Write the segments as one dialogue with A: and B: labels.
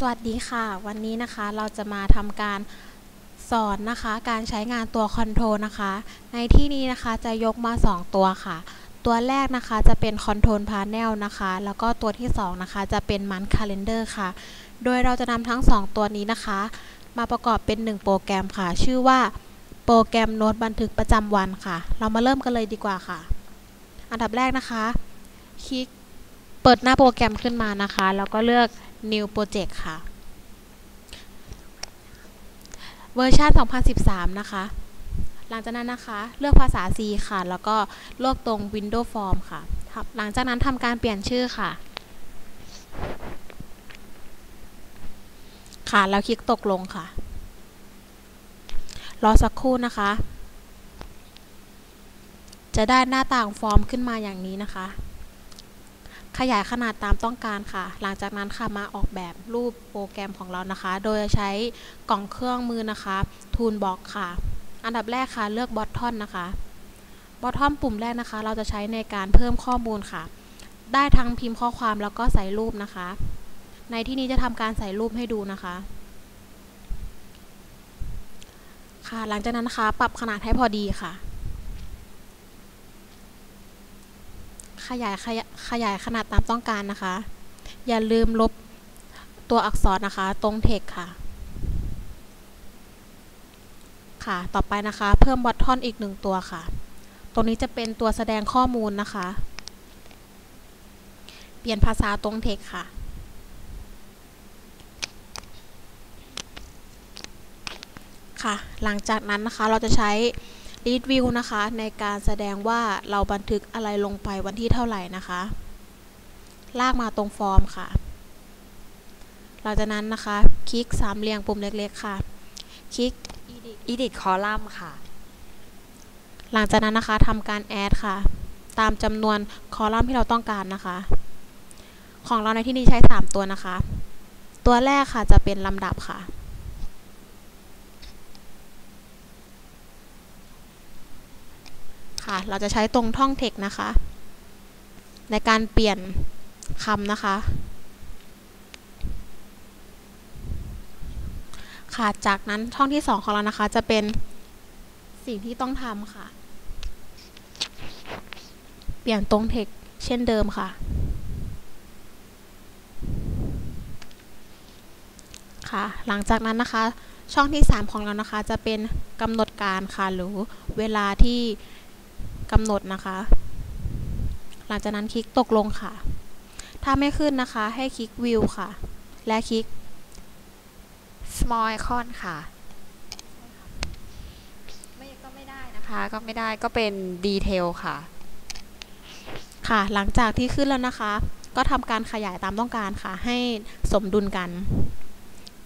A: สวัสดีค่ะ วันนี้นะคะเราจะมาทำการสอนนะคะการใช้งานตัวคอนโทรลนะคะ ในที่นี้นะคะจะยกมา 2 ตัวค่ะ ตัวแรกนะคะจะเป็นคอนโทรลพา n นลนะคะ แล้วก็ตัวที่ 2 นะคะ จะเป็นมันคาล endar ค่ะ โดยเราจะนำทั้ง 2 ตัวนี้นะคะ มาประกอบเป็น 1 โปรแกรมค่ะ ชื่อว่าโปรแกรมโน้ตบันทึกประจำวันค่ะ เรามาเริ่มกันเลยดีกว่าค่ะ อันดับแรกนะคะ คลิก เปิดหน้าโปรแกรมขึ้นมานะคะ แล้วก็เลือก New Project ค่ะ เวอร์ชัน2013 นะคะ หลังจากนั้นนะคะ เลือกภาษา C ค่ะ แล้วก็เลือกตรง Windows Form ค่ะ หลังจากนั้นทำการเปลี่ยนชื่อค่ะ ค่ะ แล้วคลิกตกลงค่ะ รอสักครู่นะคะจะได้หน้าต่างฟอร์มขึ้นมาอย่างนี้นะคะ ขยายขนาดตามต้องการค่ะ หลังจากนั้นค่ะมาออกแบบรูปโปรแกรมของเรานะคะ โดยใช้กล่องเครื่องมือนะคะ Toolbox ค่ะ อันดับแรกค่ะเลือก Button นะคะ Button ปุ่มแรกนะคะ เราจะใช้ในการเพิ่มข้อมูลค่ะ ได้ทั้งพิมพ์ข้อความแล้วก็ใส่รูปนะคะ ในที่นี้จะทำการใส่รูปให้ดูนะคะค่ะหลังจากนั้นนะคะ ปรับขนาดให้พอดีค่ะ ขยายขยายขยายขนาดตามต้องการนะคะ อย่าลืมลบตัวอักษรนะคะ ตรงเทคค่ะ ค่ะ ต่อไปนะคะ เพิ่มบอททอนอีกหนึ่งตัวค่ะ ตรงนี้จะเป็นตัวแสดงข้อมูลนะคะ เปลี่ยนภาษาตรงเทคค่ะค่ะ หลังจากนั้นนะคะ เราจะใช้ read view นะคะ ในการแสดงว่าเราบันทึกอะไรลงไปวันที่เท่าไหร่นะคะ ลากมาตรงฟอร์มค่ะ หลังจากนั้นนะคะ คลิกสามเหลี่ยมปุ่มเล็กๆค่ะ คลิก
B: edit column ค่ะ
A: หลังจากนั้นนะคะทำการ add ค่ะ ตามจำนวนคอลัมน์ที่เราต้องการนะคะ ของเราในที่นี้ใช้ 3 ตัวนะคะ ตัวแรกค่ะจะเป็นลำดับค่ะ ค่ะ เราจะใช้ตรงท่อง text นะคะ ในการเปลี่ยนคำนะคะ ค่ะจากนั้นช่องที่ 2 ของเรานะคะ จะเป็นสิ่งที่ต้องทำค่ะ เปลี่ยนตรง text เช่นเดิมค่ะค่ะหลังจากนั้นนะคะช่องที่ 3 ของเรานะคะจะเป็นกำหนดการค่ะหรือเวลาที่ กำหนดนะคะ หลังจากนั้นคลิกตกลงค่ะ ถ้าไม่ขึ้นนะคะให้คลิกวิวค่ะ และคลิก
B: small icon ค่ะ ไม่ก็ไม่ได้นะคะก็ไม่ได้ก็เป็น detail ค่ะ
A: ค่ะหลังจากที่ขึ้นแล้วนะคะ ก็ทำการขยายตามต้องการค่ะ ให้สมดุลกัน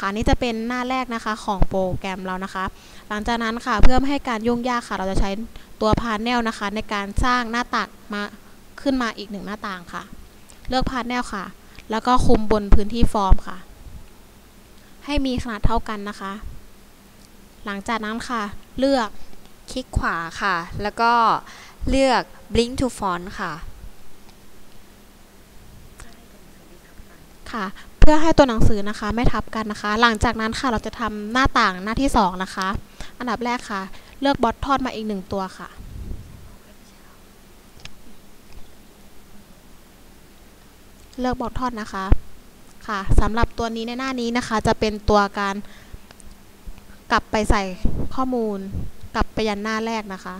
A: ค่ะนี่จะเป็นหน้าแรกนะคะของโปรแกรมเรานะคะ หลังจากนั้นค่ะเพื่อไม่ให้การยุ่งยากค่ะ เราจะใช้ ตัวพา n เนลนะคะ ในการสร้างหน้าต่างมาขึ้นมาอีกหนึ่งหน้าต่างค่ะ เลือกพา n เนลค่ะ แล้วก็คุมบนพื้นที่ฟอร์มค่ะ ให้มีขนาดเท่ากันนะคะ หลังจากนั้นค่ะ เลือก
B: คลิกขวาค่ะ แล้วก็เลือก blink to font ค่ะ
A: ค่ะ เพื่อให้ตัวหนังสือนะคะไม่ทับกันนะคะ หลังจากนั้นค่ะเราจะทำหน้าต่างหน้าที่ 2 นะคะ อันดับแรกค่ะ เลือกบอททอนมาอีกหนึ่งตัวค่ะ เลือกบอททอนนะคะ ค่ะสำหรับตัวนี้ในหน้านี้นะคะ จะเป็นตัวการกลับไปใส่ข้อมูล กลับไปยันหน้าแรกนะคะ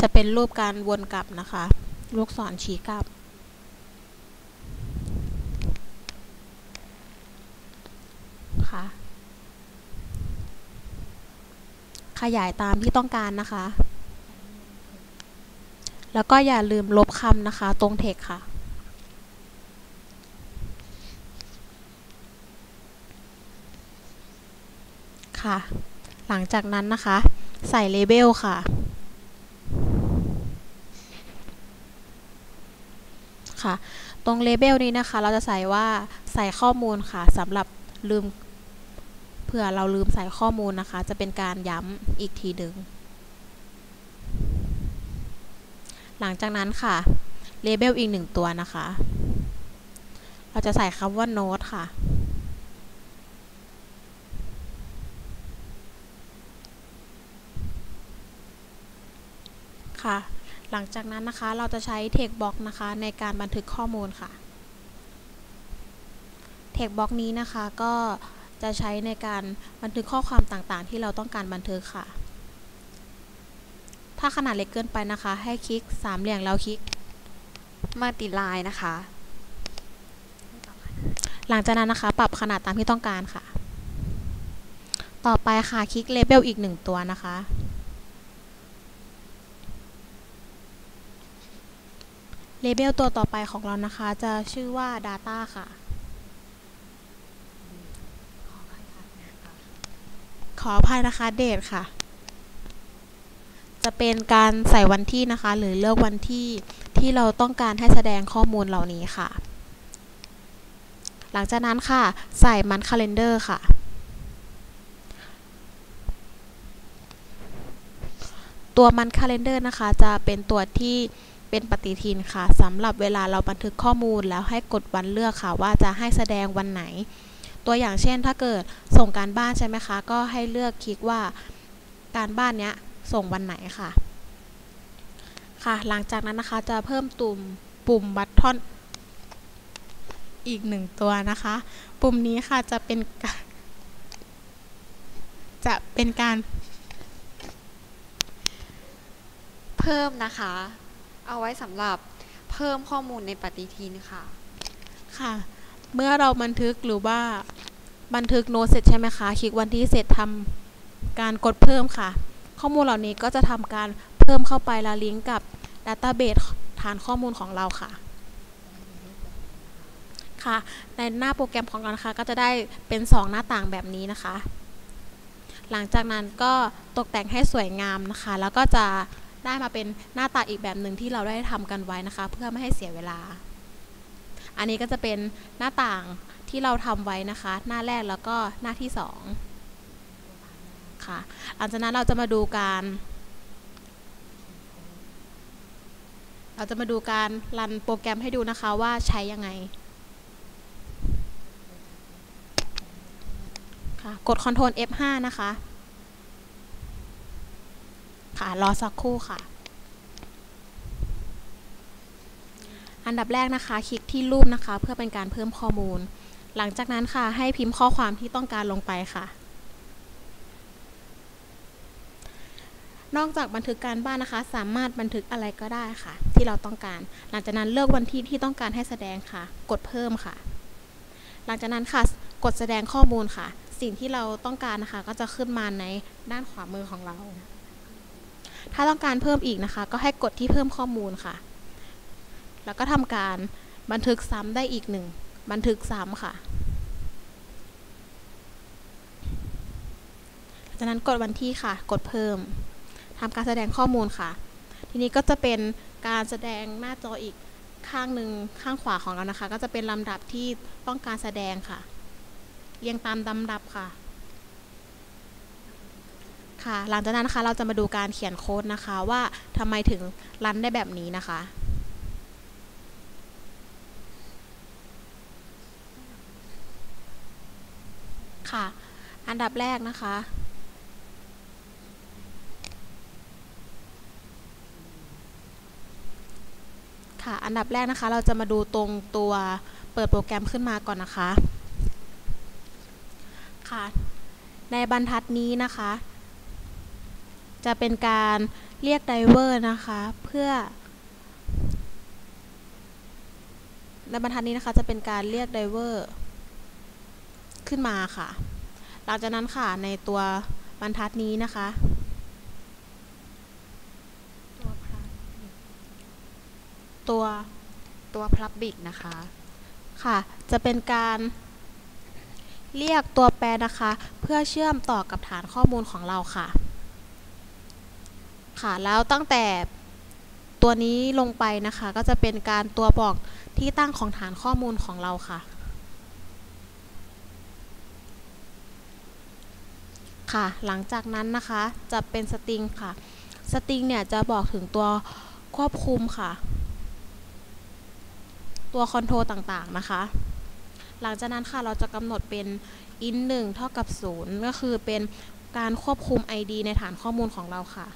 A: จะเป็นรูปการวนกลับนะคะ ลูกศรชี้กลับค่ะ ขยายตามที่ต้องการนะคะ แล้วก็อย่าลืมลบคำนะคะ ตรงเทคค่ะ ค่ะ หลังจากนั้นนะคะ ใส่เลเบลค่ะ ค่ะ ตรงเลเบลนี้นะคะ เราจะใส่ว่าใส่ข้อมูลค่ะสำหรับลืม ผื่อเราลืมใส่ข้อมูลนะคะ จะเป็นการย้ำอีกทีหนึ่งหลังจากนั้นค่ะเลเบลอีกหนึ่งตัวนะคะ เราจะใส่คำว่าโน้ตค่ะ ค่ะ หลังจากนั้นนะคะเราจะใช้ text box นะคะในการบันทึกข้อมูลค่ะ text box นี้นะคะก็ จะใช้ในการบันทึกข้อความต่างๆ ที่เราต้องการบันทึกค่ะ ถ้าขนาดเล็กเกินไปนะคะ ให้คลิกสามเหลี่ยมแล้วคลิก
B: มัลติไลน์นะคะ
A: หลังจากนั้นนะคะ ปรับขนาดตามที่ต้องการค่ะ ต่อไปค่ะคลิกเลเบลอีกหนึ่งตัวนะคะเลเบลตัวต่อไปของเรานะคะ จะชื่อว่า Data ค่ะ ขออภัยนะคะ Date ค่ะ จะเป็นการใส่วันที่นะคะ หรือเลือกวันที่ที่เราต้องการให้แสดงข้อมูลเหล่านี้ค่ะ หลังจากนั้นค่ะ ใส่มันคาล endar ค่ะตัวมันคาล endar นะคะ จะเป็นตัวที่เป็นปฏิทินค่ะสำหรับเวลาเราบันทึกข้อมูลแล้วให้กดวันเลือกค่ะ ว่าจะให้แสดงวันไหน ตัวอย่างเช่น ถ้าเกิดส่งการบ้านใช่ไหมคะ ก็ให้เลือกคลิกว่าการบ้านเนี้ยส่งวันไหนค่ะ ค่ะ หลังจากนั้นนะคะจะเพิ่มตุ่มปุ่มบัตทอนอีกหนึ่งตัวนะคะ ปุ่มนี้ค่ะจะเป็นจะเป็นการ
B: เพิ่มนะคะ เอาไว้สำหรับเพิ่มข้อมูลในปฏิทินค่ะ
A: ค่ะ เมื่อเราบันทึกหรือว่าบันทึกโน้ตเสร็จใช่ไหมคะคลิกวันที่เสร็จทำการกดเพิ่มค่ะ ข้อมูลเหล่านี้ก็จะทำการเพิ่มเข้าไปและลิงก์กับ Database ฐานข้อมูลของเราค่ะค่ะ ในหน้าโปรแกรมของเรานะคะก็จะได้เป็น 2 หน้าต่างแบบนี้นะคะ หลังจากนั้นก็ตกแต่งให้สวยงามนะคะ แล้วก็จะได้มาเป็นหน้าตาอีกแบบหนึ่งที่เราได้ทำกันไว้นะคะ เพื่อไม่ให้เสียเวลา อันนี้ก็จะเป็นหน้าต่างที่เราทำไว้นะคะ หน้าแรกแล้วก็หน้าที่สองค่ะหลังจากนั้นเราจะมาดูการ เราจะมาดูการรันโปรแกรมให้ดูนะคะว่าใช้ยังไงค่ะกด Ctrl F5 นะคะ ค่ะ รอสักครู่ค่ะ อันดับแรกนะคะ คลิกที่รูปนะคะ เพื่อเป็นการเพิ่มข้อมูล หลังจากนั้นค่ะ ให้พิมพ์ข้อความที่ต้องการลงไปค่ะ นอกจากบันทึกการบ้านนะคะ สามารถบันทึกอะไรก็ได้ค่ะ ที่เราต้องการ หลังจากนั้นเลือกวันที่ที่ต้องการให้แสดงค่ะ กดเพิ่มค่ะ หลังจากนั้นค่ะ กดแสดงข้อมูลค่ะ สิ่งที่เราต้องการนะคะ ก็จะขึ้นมาในด้านขวามือของเรา ถ้าต้องการเพิ่มอีกนะคะ ก็ให้กดที่เพิ่มข้อมูลค่ะ แล้วก็ทำการบันทึกซ้ำได้อีกหนึ่งบันทึกซ้ำค่ะจากนั้นกดวันที่ค่ะ กดเพิ่มทำการแสดงข้อมูลค่ะ ทีนี้ก็จะเป็นการแสดงหน้าจออีกข้างหนึ่งข้างขวาของเรานะคะ ก็จะเป็นลำดับที่ต้องการแสดงค่ะเรียงตามลำดับค่ะ ค่ะ หลังจากนั้นนะคะเราจะมาดูการเขียนโค้ดนะคะว่าทำไมถึงรันได้แบบนี้นะคะ ค่ะ อันดับแรกนะคะ ค่ะ อันดับแรกนะคะ เราจะมาดูตรงตัวเปิดโปรแกรมขึ้นมาก่อนนะคะ ค่ะ ในบรรทัดนี้นะคะ จะเป็นการเรียกไดเวอร์นะคะ เพื่อในบรรทัดนี้นะคะจะเป็นการเรียกไดเวอร์ ขึ้นมาค่ะ หลังจากนั้นค่ะในตัวบรรทัดนี้นะคะตัว
B: ตัว public นะคะ
A: ค่ะ จะเป็นการเรียกตัวแปรนะคะ เพื่อเชื่อมต่อกับฐานข้อมูลของเราค่ะ ค่ะแล้วตั้งแต่ตัวนี้ลงไปนะคะ ก็จะเป็นการตัวบอกที่ตั้งของฐานข้อมูลของเราค่ะ ค่ะ หลังจากนั้นนะคะจะเป็นสตริงค่ะ สตริงเนี่ยจะบอกถึงตัวควบคุมค่ะ ตัวคอนโทรลต่างๆนะคะ หลังจากนั้นค่ะเราจะกำหนดเป็น in 1เท่ากับ 0 ก็คือเป็นการควบคุม ID ในฐานข้อมูลของเราค่ะ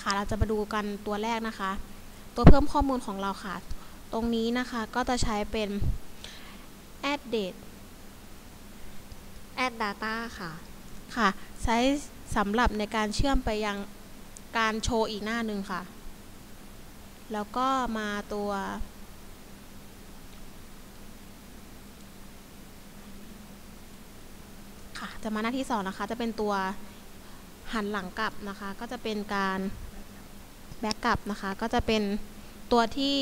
A: ค่ะเราจะมาดูกันตัวแรกนะคะ ตัวเพิ่มข้อมูลของเราค่ะ ตรงนี้นะคะก็จะใช้เป็น add date
B: add data ค่ะ
A: ค่ะ ใช้สำหรับในการเชื่อมไปยังการโชว์อีกหน้าหนึ่งค่ะ แล้วก็มาตัว ค่ะ จะมาหน้าที่สองนะคะ จะเป็นตัวหันหลังกลับนะคะ ก็จะเป็นการแบ็กกลับนะคะ ก็จะเป็นตัวที่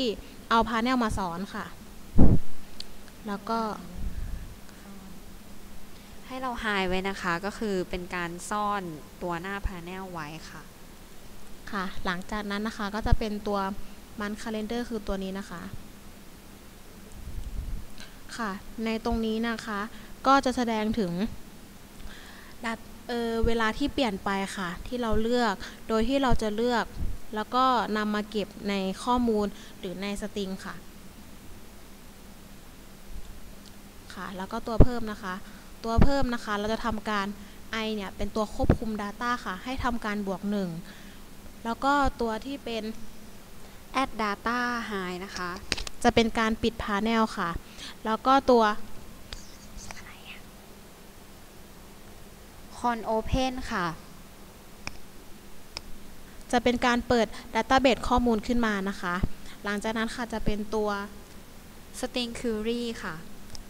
A: เอาพาเนลมาสอนค่ะ แล้วก็
B: ให้เรา hide ไว้นะคะ ก็คือเป็นการซ่อนตัวหน้า panel ไว้ค่ะ
A: ค่ะ หลังจากนั้นนะคะก็จะเป็นตัวมันคาเลนเดอร์คือตัวนี้นะคะ ค่ะ ในตรงนี้นะคะ ก็จะแสดงถึงดัตเออเวลาที่เปลี่ยนไปค่ะ ที่เราเลือก โดยที่เราจะเลือก แล้วก็นำมาเก็บในข้อมูลหรือในสตริงค่ะ ค่ะ แล้วก็ตัวเพิ่มนะคะ ตัวเพิ่มนะคะ เราจะทำการ i เนี่ย เป็นตัวควบคุม Data ค่ะ ให้ทำการบวก 1 แล้วก็ตัวที่เป็น
B: add data hide นะคะ
A: จะเป็นการปิด Panel ค่ะ แล้วก็ตัว
B: con open ค่ะ
A: จะเป็นการเปิด Database ข้อมูลขึ้นมานะคะ หลังจากนั้นค่ะจะเป็นตัว
B: string query ค่ะ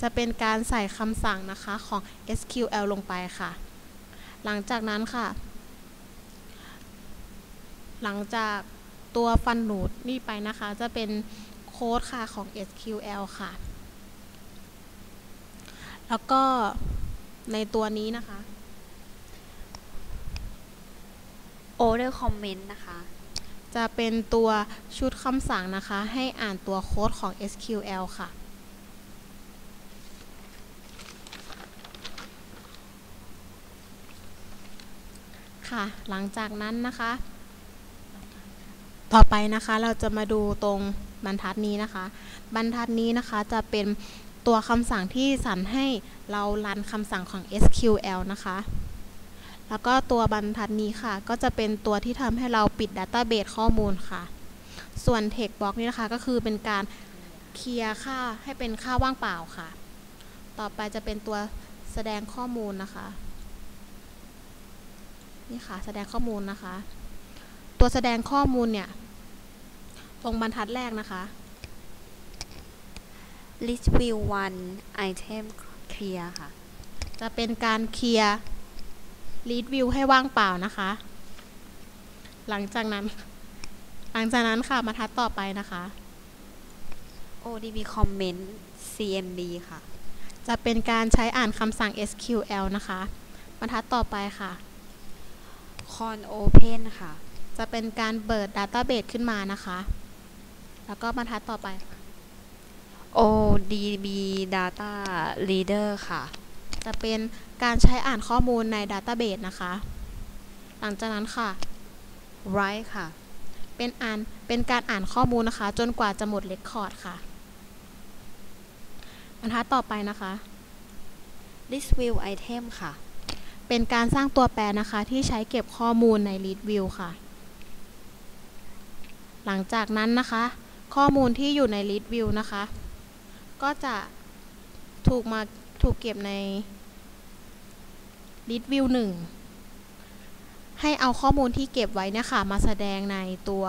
A: จะเป็นการใส่คำสั่งนะคะของ SQL ลงไปค่ะ หลังจากนั้นค่ะ หลังจากตัวฟันหนูดนี่ไปนะคะ จะเป็นโค้ดค่ะของ SQL ค่ะ แล้วก็ในตัวนี้นะคะ
B: order comment นะคะ
A: จะเป็นตัวชุดคำสั่งนะคะ ให้อ่านตัวโค้ดของ SQL ค่ะ ค่ะ หลังจากนั้นนะคะ ต่อไปนะคะเราจะมาดูตรงบรรทัดนี้นะคะ บรรทัดนี้นะคะจะเป็นตัวคำสั่งที่สั่นให้เรารันคำสั่งของ SQL นะคะ แล้วก็ตัวบรรทัดนี้ค่ะ ก็จะเป็นตัวที่ทำให้เราปิด Database ข้อมูลค่ะ ส่วน Text Box นี่นะคะก็คือเป็นการเคลียร์ค่าให้เป็นค่าว่างเปล่าค่ะ ต่อไปจะเป็นตัวแสดงข้อมูลนะคะ นี่ค่ะแสดงข้อมูลนะคะ ตัวแสดงข้อมูลเนี่ยตรงบรรทัดแรกนะคะ
B: list view one item clear ค่ะ
A: จะเป็นการเคลียร์ read view ให้ว่างเปล่านะคะ หลังจากนั้น หลังจากนั้นค่ะบรรทัดต่อไปนะคะ
B: odb comment cmd ค่ะ
A: จะเป็นการใช้อ่านคำสั่ง SQL นะคะ บรรทัดต่อไปค่ะ
B: con open ค่ะ
A: จะเป็นการเปิด Database ขึ้นมานะคะ แล้วก็บรรทัดต่อไปค่ะ
B: odb data reader ค่ะ
A: จะเป็นการใช้อ่านข้อมูลใน Database นะคะ หลังจากนั้นค่ะ
B: write ค่ะ
A: เป็นอ่านเป็นการอ่านข้อมูลนะคะ จนกว่าจะหมดเรคคอร์ดค่ะบรรทัดต่อไปนะคะ
B: list view item ค่ะ
A: เป็นการสร้างตัวแปรนะคะที่ใช้เก็บข้อมูลใน Read View ค่ะ หลังจากนั้นนะคะ ข้อมูลที่อยู่ใน Read View นะคะ ก็จะถูกมาถูกเก็บใน Read View 1 ให้เอาข้อมูลที่เก็บไว้เนี่ยค่ะ มาแสดงในตัว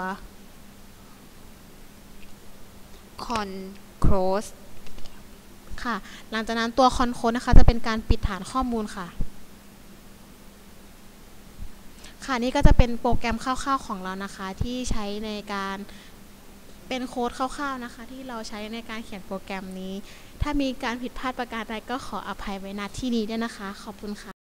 B: con close
A: ค่ะ หลังจากนั้นตัวคอนโค้ดนะคะ จะเป็นการปิดฐานข้อมูลค่ะ ค่ะนี่ก็จะเป็นโปรแกรมคร่าวๆของเรานะคะที่ใช้ในการเป็นโค้ดคร่าวๆนะคะ ที่เราใช้ในการเขียนโปรแกรมนี้ ถ้ามีการผิดพลาดประการใดก็ขออภัยไว้ณที่นี้ด้วยนะคะ ขอบคุณค่ะ